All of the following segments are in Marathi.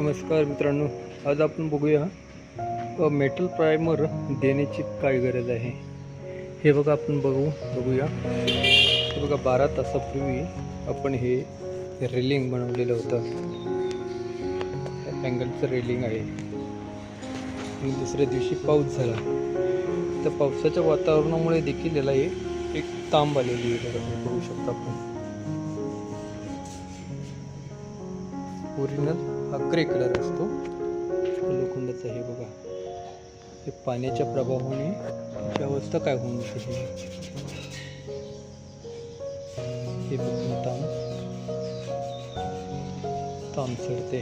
नमस्कार मित्रांनो आज आपण बघूया मेटल प्रायमर देण्याची काय गरज आहे. हे बघा आपण बघू बघूया. हे बघा बारा तासापूर्वी आपण हे रेलिंग बनवलेलं होतं. अँगलचं रेलिंग आहे. आणि दुसऱ्या दिवशी पाऊस झाला. त्या पावसाच्या वातावरणामुळे देखील याला हे एक तांब आलेली आहे. बघू शकता आपण. ओरिजिनल हा ग्रे कलर असतो. लोखंडाचा हे बघा. हे पाण्याच्या प्रभावाने त्याची अवस्था काय होऊन जाते हे. बघून ताम ताम चढते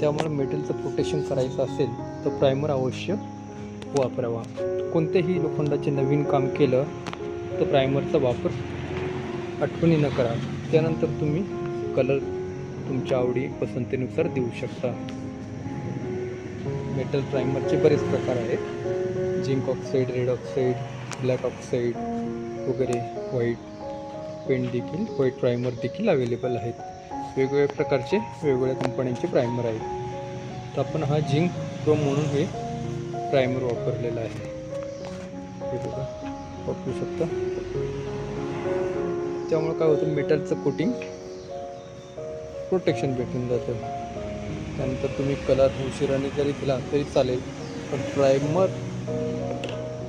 त्यामुळे मेटलचं प्रोटेक्शन करायचं असेल तर प्रायमर अवश्य वापरावा. कोणत्याही लोखंडाचे नवीन काम केलं तर प्रायमरचा वापर आठवणीनं करा. त्यानंतर तुम्ही कलर तुमच्या आवडी पसंतीनुसार देऊ शकता. मेटल प्रायमरचे बरेच प्रकार आहेत. Zinc oxide red oxide black oxide वगैरे व्हाईट पेंट देखील व्हाईट प्रायमर देखील अवेलेबल आहेत. वेगवेगळ्या प्रकारचे वेगवेगळ्या कंपन्यांचे प्रायमर आहेत. तर आपण हा झिंक क्रोम म्हणून हे प्रायमर वापरलेला आहे. हे बघा वापरू शकता. त्यामुळे काय होतं मेटलचं कोटिंग प्रोटेक्शन भेटून जातं. त्यानंतर तुम्ही कलर उशिराने जरी दिला तरी चालेल पण प्रायमर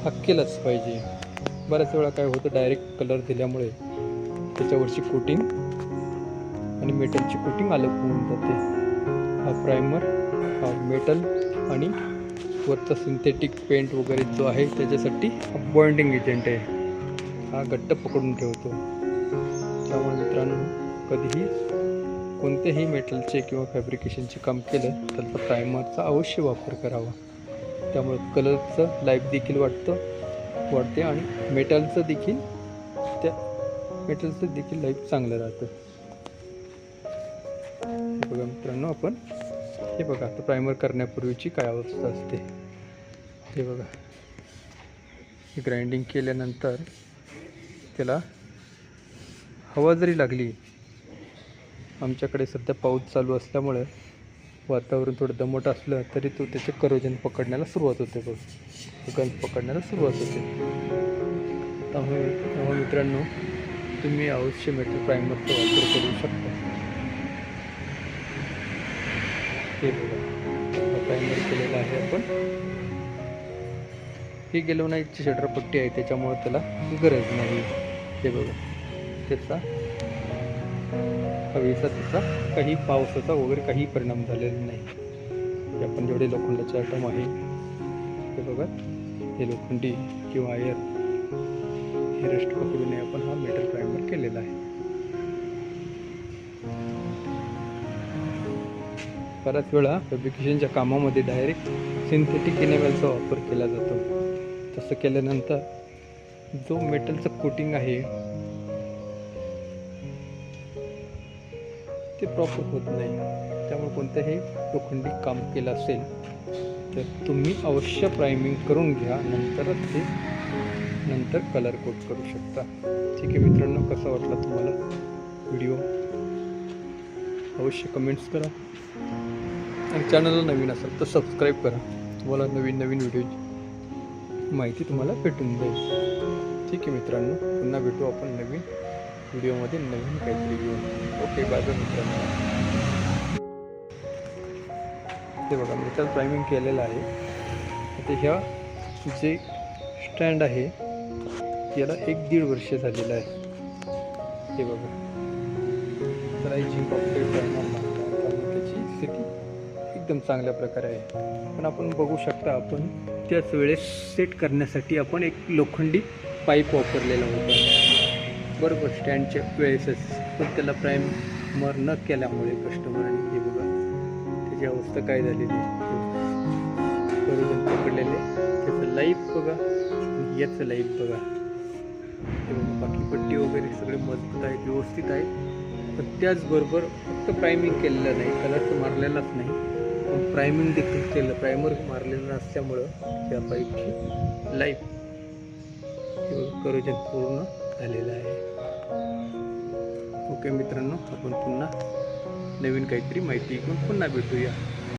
हा केलाच पाहिजे. बऱ्याच वेळा काय होतं डायरेक्ट कलर दिल्यामुळे त्याच्यावरची कोटिंग आणि मेटलची कोटिंग अलग होऊन जाते. हा प्रायमर हा मेटल आणि वरचा सिंथेटिक पेंट वगैरे जो आहे त्याच्यासाठी हा बॉन्डिंग एजंट आहे. हा घट्ट पकडून ठेवतो. त्यामुळे मित्रांनो कधीही कोणत्याही मेटलचे किंवा फॅब्रिकेशनचे काम केलं तर प्रायमरचा अवश्य वापर करावा. त्यामुळे कलरचं लाईफ देखील वाटतं वाढते आणि मेटलचं देखील त्या मेटलचं देखील लाईफ चांगलं राहतं. बघा मित्रांनो आपण हे बघा आता प्रायमर करण्यापूर्वीची काय अवस्था असते. हे बघा. हे ग्राइंडिंग केल्यानंतर त्याला हवा जरी लागली आमच्याकडे सध्या पाऊस चालू असल्यामुळे वातावरण थोडं दमट असलं तरी तो त्याचे करोजन पकडण्याला सुरुवात होते बघ. गंज पकडण्याला सुरुवात होते. त्यामुळे त्यामुळे मित्रांनो तुम्ही अवश्य मेट्रो प्रायमरचा वापर करू शकता. हे बघा प्रायमर केलेला आहे आपण. ही गेलोनाईटची शटरपट्टी आहे त्याच्यामुळे त्याला गरज नाही. हे बघा त्याचा हवेचा त्याचा काही पावसाचा वगैरे काही परिणाम झालेला नाही. आपण जेवढे लोखंडाचे आयटम आहे ते बघा हे लोखंडी किंवा आयर हे रेस्ट पकडू नये आपण हा मेटल प्रायमर केलेला आहे. बऱ्याच वेळा फॅब्रिकेशनच्या कामामध्ये डायरेक्ट सिंथेटिक इनेबलचा वापर केला जातो. तसं केल्यानंतर जो मेटलचं कोटिंग आहे ते प्रॉपर होत नाही. त्यामुळे कोणतंही लोखंडी काम केलं असेल तर तुम्ही अवश्य प्रायमिंग करून घ्या नंतरच ते नंतर कलर कोट करू शकता. ठीक आहे मित्रांनो कसा वाटला तुम्हाला व्हिडिओ अवश्य कमेंट्स करा. आणि चॅनलला नवीन असेल तर सबस्क्राईब करा. तुम्हाला नवीन नवीन व्हिडिओ माहिती तुम्हाला भेटून जाईल. ठीक आहे मित्रांनो पुन्हा भेटू आपण नवीन व्हिडिओमध्ये नवीन काहीतरी घेऊन ओके बाय मित्रांनो. ते बघा मेटल प्रायमिंग केलेलं आहे. ते ह्या जे स्टँड आहे याला एक दीड वर्ष झालेलं आहे. हे बघा. त्याला झिंक प्रायमर त्याची स्थिती एकदम चांगल्या प्रकारे आहे. पण आपण बघू शकता आपण त्याच वेळेस सेट करण्यासाठी आपण एक लोखंडी पाईप वापरलेला होता. बरोबर स्टँडच्या वेळेसच. पण त्याला प्राईम मर न केल्यामुळे कस्टमरने हे बघा त्याची अवस्था काय झालेली बरोबर पकडलेले. त्याचं लाईफ बघा याचं लाईफ बघा. बाकी पट्टी वगैरे सगळे मजबूत आहेत व्यवस्थित आहेत. पण त्याचबरोबर फक्त प्रायमिंग केलेलं नाही कलर तर मारलेलाच नाही. पण प्रायमिंग देखील केलं प्रायमर मारलेलं नसल्यामुळं त्या बाईकची लाईफ करोजन पूर्ण झालेला आहे. ओके मित्रांनो आपण पुन्हा नवीन काहीतरी माहिती घेऊन पुन्हा भेटूया.